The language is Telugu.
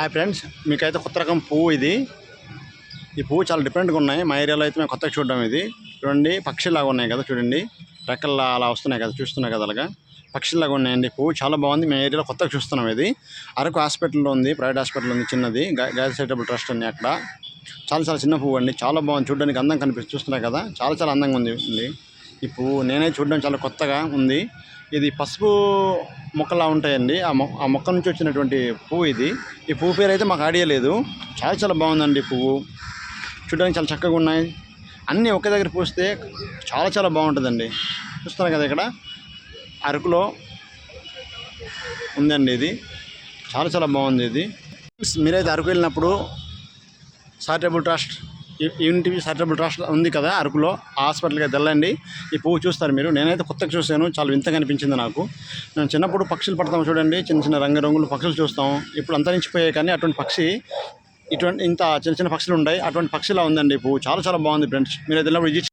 హాయ్ ఫ్రెండ్స్ మీకైతే కొత్త రకం పువ్వు ఇది. ఈ పువ్వు చాలా డిఫరెంట్గా ఉన్నాయి. మా ఏరియాలో అయితే మేము కొత్తగా చూడడం ఇది. చూడండి పక్షిలాగా ఉన్నాయి కదా చూడండి. రెక్కల్లా అలా వస్తున్నాయి కదా చూస్తున్నాయి కదా అలాగా. పక్షిలాగా ఉన్నాయండి. పువ్వు చాలా బాగుంది. మేము ఏరియాలో కొత్తగా చూస్తున్నాం ఇది. అరకు హాస్పిటల్లో ఉంది ప్రైవేట్ హాస్పిటల్ ఉంది చిన్నది. గా- గాయత్రి ట్రస్ట్ ఉంది అక్కడ. చాలా చాలా చిన్న పువ్వు అండి. చాలా బాగుంది. చూడడానికి అందం కనిపిస్తుంది. చూస్తున్నాయి కదా. చాలా చాలా అందంగా ఉంది. ఇప్పుడు ఈ పువ్వు నేనే చూడడం చాలా కొత్తగా ఉంది. ఇది పసుపు మొక్కలా ఉంటాయండి. ఆ మొ ఆ మొక్క నుంచి వచ్చినటువంటి పువ్వు ఇది. ఈ పువ్వు పేరు అయితే మాకు ఐడియా లేదు. చాలా చాలా బాగుందండి పువ్వు. చూడడానికి చాలా చక్కగా ఉన్నాయి. అన్నీ ఒకే దగ్గర పూస్తే చాలా చాలా బాగుంటుందండి. చూస్తున్నారు కదా ఇక్కడ? అరకులో ఉందండి ఇది. చాలా చాలా బాగుంది ఇది. మీరైతే అరకు వెళ్ళినప్పుడు charitable trust unity charitable trust ఉంది కదా అరకులో హాస్పిటల్కి వెళ్ళండి. ఈ పువ్వు చూస్తారు మీరు. నేనైతే కొత్తగా చూశాను. చాలా వింతగా అనిపించింది నాకు. నేను చిన్నప్పుడు పక్షులు పడతాం చూడండి. చిన్న చిన్న రంగురంగులు పక్షులు చూస్తాం. ఇప్పుడు అంతరించిపోయాయి కానీ అటువంటి పక్షి ఇటువంటి ఇంత చిన్న చిన్న పక్షులు ఉన్నాయి అటువంటి పక్షిలా ఉందండి పువ్వు. చాలా చాలా బాగుంది ఫ్రెండ్స్. మీరు వెళ్ళినప్పుడు